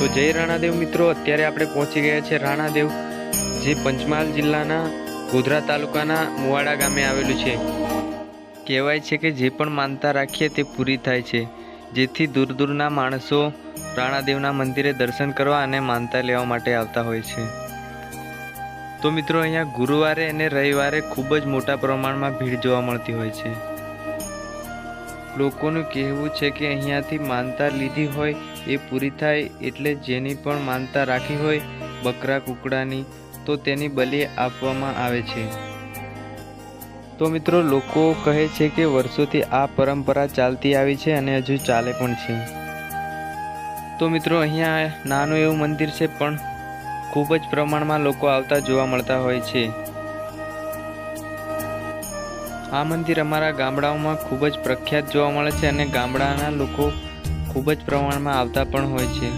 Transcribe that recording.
તો જય રાણાદેવ મિત્રો. અત્યારે આપણે પહોંચી ગયા છે રાણાદેવ, જે પંચમહાલ જિલ્લાના ગોધરા તાલુકાના મુવાડા ગામે આવેલું છે. કહેવાય છે કે જે પણ માનતા રાખીએ તે પૂરી થાય છે. જેથી દૂર દૂરના માણસો રાણાદેવના મંદિરે દર્શન કરવા અને માનતા લેવા માટે આવતા હોય છે. તો મિત્રો, અહીંયા ગુરુવારે અને રવિવારે ખૂબ જ મોટા પ્રમાણમાં ભીડ જોવા મળતી હોય છે. લોકોનું કહેવું છે કે અહીંયાથી માનતા લીધી હોય એ પૂરી થાય એટલે જેની પણ માનતા રાખી હોય બકરા કુકડાની તો તેની બલિ આપવામાં આવે છે. તો મિત્રો, લોકો કહે છે કે વર્ષોથી આ પરંપરા ચાલતી આવી છે અને હજુ ચાલે પણ છે. તો મિત્રો, અહીંયા નાનું એવું મંદિર છે પણ ખૂબ જ પ્રમાણમાં લોકો આવતા જોવા મળતા હોય છે. આ મંદિર અમારા ગામડાઓમાં ખૂબ જ પ્રખ્યાત જોવા મળે છે અને ગામડાના લોકો ખૂબ જ પ્રમાણમાં આવતા પણ હોય છે.